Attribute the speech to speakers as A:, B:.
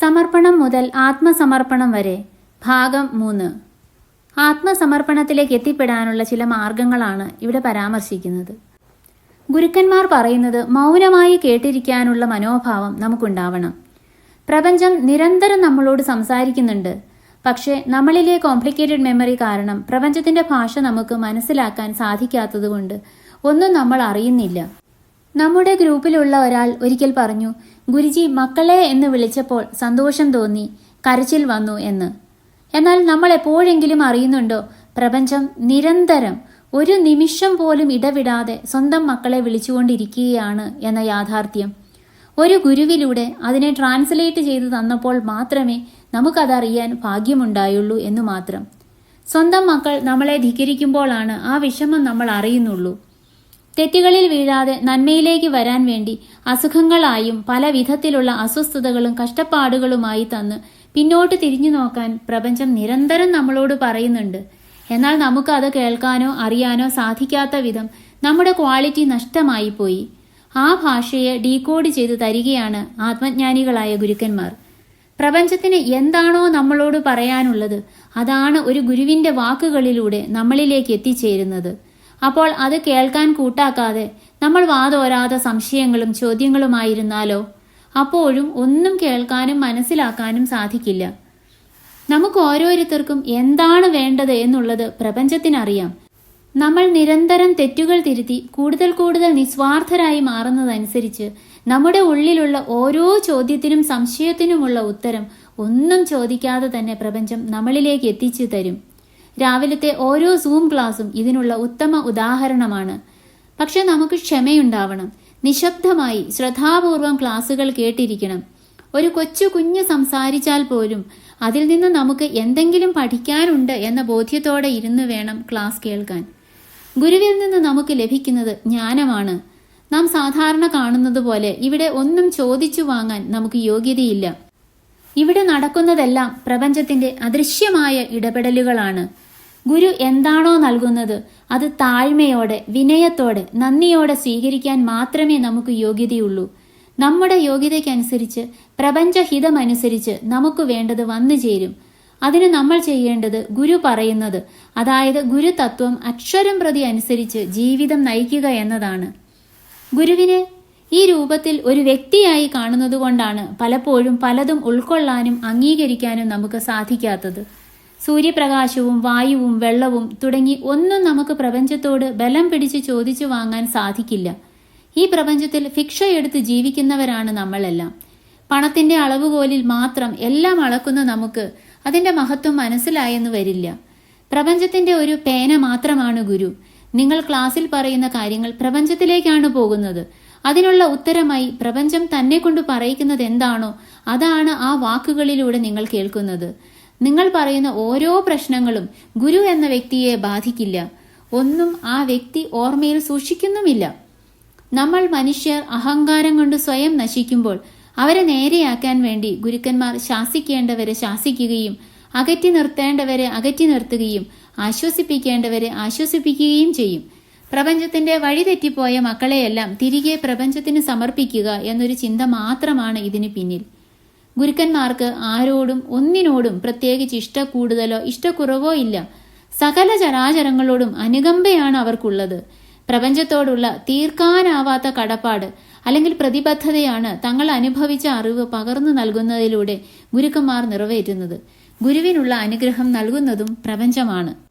A: സമർപ്പണം മുതൽ ആത്മസമർപ്പണം വരെ. ഭാഗം മൂന്ന്. ആത്മസമർപ്പണത്തിലേക്ക് എത്തിപ്പെടാനുള്ള ചില മാർഗങ്ങളാണ് ഇവിടെ പരാമർശിക്കുന്നത്. ഗുരുക്കന്മാർ പറയുന്നത് മൗനമായി കേട്ടിരിക്കാനുള്ള മനോഭാവം നമുക്കുണ്ടാവണം. പ്രപഞ്ചം നിരന്തരം നമ്മളോട് സംസാരിക്കുന്നുണ്ട്. പക്ഷേ നമ്മളിലെ കോംപ്ലിക്കേറ്റഡ് മെമ്മറി കാരണം പ്രപഞ്ചത്തിന്റെ ഭാഷ നമുക്ക് മനസ്സിലാക്കാൻ സാധിക്കാത്തതുകൊണ്ട് ഒന്നും നമ്മൾ അറിയുന്നില്ല. നമ്മുടെ ഗ്രൂപ്പിലുള്ള ഒരാൾ ഒരിക്കൽ പറഞ്ഞു ഗുരുജി മക്കളെ എന്ന് വിളിച്ചപ്പോൾ സന്തോഷം തോന്നി കരച്ചിൽ വന്നു എന്ന്. എന്നാൽ നമ്മൾ എപ്പോഴെങ്കിലും അറിയുന്നുണ്ടോ പ്രപഞ്ചം നിരന്തരം ഒരു നിമിഷം പോലും ഇടവിടാതെ സ്വന്തം മക്കളെ വിളിച്ചുകൊണ്ടിരിക്കുകയാണ് എന്ന യാഥാർത്ഥ്യം. ഒരു ഗുരുവിലൂടെ അതിനെ ട്രാൻസ്ലേറ്റ് ചെയ്തു തന്നപ്പോൾ മാത്രമേ നമുക്കതറിയാൻ ഭാഗ്യമുണ്ടായുള്ളൂ എന്ന് മാത്രം. സ്വന്തം മക്കൾ നമ്മളെ ധിക്കരിക്കുമ്പോഴാണ് ആ വിഷമം നമ്മൾ അറിയുന്നുള്ളൂ. തെറ്റുകളിൽ വീഴാതെ നന്മയിലേക്ക് വരാൻ വേണ്ടി അസുഖങ്ങളായും പല വിധത്തിലുള്ള അസ്വസ്ഥതകളും കഷ്ടപ്പാടുകളുമായി തന്ന് പിന്നോട്ട് തിരിഞ്ഞു നോക്കാൻ പ്രപഞ്ചം നിരന്തരം നമ്മളോട് പറയുന്നുണ്ട്. എന്നാൽ നമുക്ക് അത് കേൾക്കാനോ അറിയാനോ സാധിക്കാത്ത വിധം നമ്മുടെ ക്വാളിറ്റി നഷ്ടമായി പോയി ആ ഭാഷയെ ഡീകോഡ് ചെയ്തു തരികയാണ് ആത്മജ്ഞാനികളായ ഗുരുക്കന്മാർ. പ്രപഞ്ചത്തിന് എന്താണോ നമ്മളോട് പറയാനുള്ളത് അതാണ് ഒരു ഗുരുവിന്റെ വാക്കുകളിലൂടെ നമ്മളിലേക്ക് എത്തിച്ചേരുന്നത്. അപ്പോൾ അത് കേൾക്കാൻ കൂട്ടാക്കാതെ നമ്മൾ വാതോരാതെ സംശയങ്ങളും ചോദ്യങ്ങളുമായിരുന്നാലോ? അപ്പോഴും ഒന്നും കേൾക്കാനും മനസ്സിലാക്കാനും സാധിക്കില്ല. നമുക്ക് ഓരോരുത്തർക്കും എന്താണ് വേണ്ടത് എന്നുള്ളത് പ്രപഞ്ചത്തിനറിയാം. നമ്മൾ നിരന്തരം തെറ്റുകൾ തിരുത്തി കൂടുതൽ കൂടുതൽ നിസ്വാർത്ഥരായി മാറുന്നതനുസരിച്ച് നമ്മുടെ ഉള്ളിലുള്ള ഓരോ ചോദ്യത്തിനും സംശയത്തിനുമുള്ള ഉത്തരം ഒന്നും ചോദിക്കാതെ തന്നെ പ്രപഞ്ചം നമ്മളിലേക്ക് എത്തിച്ചു തരും. രാവിലത്തെ ഓരോ സൂം ക്ലാസും ഇതിനുള്ള ഉത്തമ ഉദാഹരണമാണ്. പക്ഷെ നമുക്ക് ക്ഷമയുണ്ടാവണം. നിശബ്ദമായി ശ്രദ്ധാപൂർവം ക്ലാസുകൾ കേട്ടിരിക്കണം. ഒരു കൊച്ചു കുഞ്ഞ് സംസാരിച്ചാൽ പോലും അതിൽ നിന്ന് നമുക്ക് എന്തെങ്കിലും പഠിക്കാനുണ്ട് എന്ന ബോധ്യത്തോടെ ഇരുന്ന് വേണം ക്ലാസ് കേൾക്കാൻ. ഗുരുവിൽ നിന്ന് നമുക്ക് ലഭിക്കുന്നത് ജ്ഞാനമാണ്. നാം സാധാരണ കാണുന്നത് പോലെ ഇവിടെ ഒന്നും ചോദിച്ചു വാങ്ങാൻ നമുക്ക് യോഗ്യതയില്ല. ഇവിടെ നടക്കുന്നതെല്ലാം പ്രപഞ്ചത്തിന്റെ അദൃശ്യമായ ഇടപെടലുകളാണ്. ഗുരു എന്താണോ നൽകുന്നത് അത് താഴ്മയോടെ വിനയത്തോടെ നന്ദിയോടെ സ്വീകരിക്കാൻ മാത്രമേ നമുക്ക് യോഗ്യതയുള്ളൂ. നമ്മുടെ യോഗ്യതയ്ക്കനുസരിച്ച് പ്രപഞ്ചഹിതമനുസരിച്ച് നമുക്ക് വേണ്ടത് വന്നു ചേരും. അതിന് നമ്മൾ ചെയ്യേണ്ടത് ഗുരു പറയുന്നത് അതായത് ഗുരുതത്വം അക്ഷരം പ്രതി അനുസരിച്ച് ജീവിതം നയിക്കുക എന്നതാണ്. ഗുരുവിനെ ഈ രൂപത്തിൽ ഒരു വ്യക്തിയായി കാണുന്നതുകൊണ്ടാണ് പലപ്പോഴും പലതും ഉൾക്കൊള്ളാനും അംഗീകരിക്കാനും നമുക്ക് സാധിക്കാത്തത്. സൂര്യപ്രകാശവും വായുവും വെള്ളവും തുടങ്ങി ഒന്നും നമുക്ക് പ്രപഞ്ചത്തോട് ബലം പിടിച്ച് ചോദിച്ചു വാങ്ങാൻ സാധിക്കില്ല. ഈ പ്രപഞ്ചത്തിൽ ഭിക്ഷ എടുത്ത് ജീവിക്കുന്നവരാണ് നമ്മളെല്ലാം. പണത്തിന്റെ അളവുകോലിൽ മാത്രം എല്ലാം അളക്കുന്ന നമുക്ക് അതിന്റെ മഹത്വം മനസ്സിലായെന്ന് വരില്ല. പ്രപഞ്ചത്തിന്റെ ഒരു പേന മാത്രമാണ് ഗുരു. നിങ്ങൾ ക്ലാസ്സിൽ പറയുന്ന കാര്യങ്ങൾ പ്രപഞ്ചത്തിലേക്കാണ് പോകുന്നത്. അതിനുള്ള ഉത്തരമായി പ്രപഞ്ചം തന്നെ കൊണ്ട് പറയിക്കുന്നത് എന്താണോ അതാണ് ആ വാക്കുകളിലൂടെ നിങ്ങൾ കേൾക്കുന്നത്. നിങ്ങൾ പറയുന്ന ഓരോ പ്രശ്നങ്ങളും ഗുരു എന്ന വ്യക്തിയെ ബാധിക്കില്ല. ഒന്നും ആ വ്യക്തി ഓർമ്മയിൽ സൂക്ഷിക്കുന്നുമില്ല. നമ്മൾ മനുഷ്യർ അഹങ്കാരം കൊണ്ട് സ്വയം നശിക്കുമ്പോൾ അവരെ നേരെയാക്കാൻ വേണ്ടി ഗുരുക്കന്മാർ ശാസിക്കേണ്ടവരെ ശാസിക്കുകയും അകറ്റി നിർത്തേണ്ടവരെ അകറ്റി നിർത്തുകയും ആശ്വസിപ്പിക്കേണ്ടവരെ ആശ്വസിപ്പിക്കുകയും ചെയ്യും. പ്രപഞ്ചത്തിന്റെ വഴിതെറ്റിപ്പോയ മക്കളെയെല്ലാം തിരികെ പ്രപഞ്ചത്തിന് സമർപ്പിക്കുക എന്നൊരു ചിന്ത മാത്രമാണ് ഇതിന് പിന്നിൽ. ഗുരുക്കന്മാർക്ക് ആരോടും ഒന്നിനോടും പ്രത്യേകിച്ച് ഇഷ്ടക്കൂടുതലോ ഇഷ്ടക്കുറവോ ഇല്ല. സകല ചരാചരങ്ങളോടും അനുകമ്പയാണ് അവർക്കുള്ളത്. പ്രപഞ്ചത്തോടുള്ള തീർക്കാനാവാത്ത കടപ്പാട് അല്ലെങ്കിൽ പ്രതിബദ്ധതയാണ് തങ്ങൾ അനുഭവിച്ച അറിവ് പകർന്നു നൽകുന്നതിലൂടെ ഗുരുക്കന്മാർ നിറവേറ്റുന്നത്. ഗുരുവിനുള്ള അനുഗ്രഹം നൽകുന്നതും പ്രപഞ്ചമാണ്.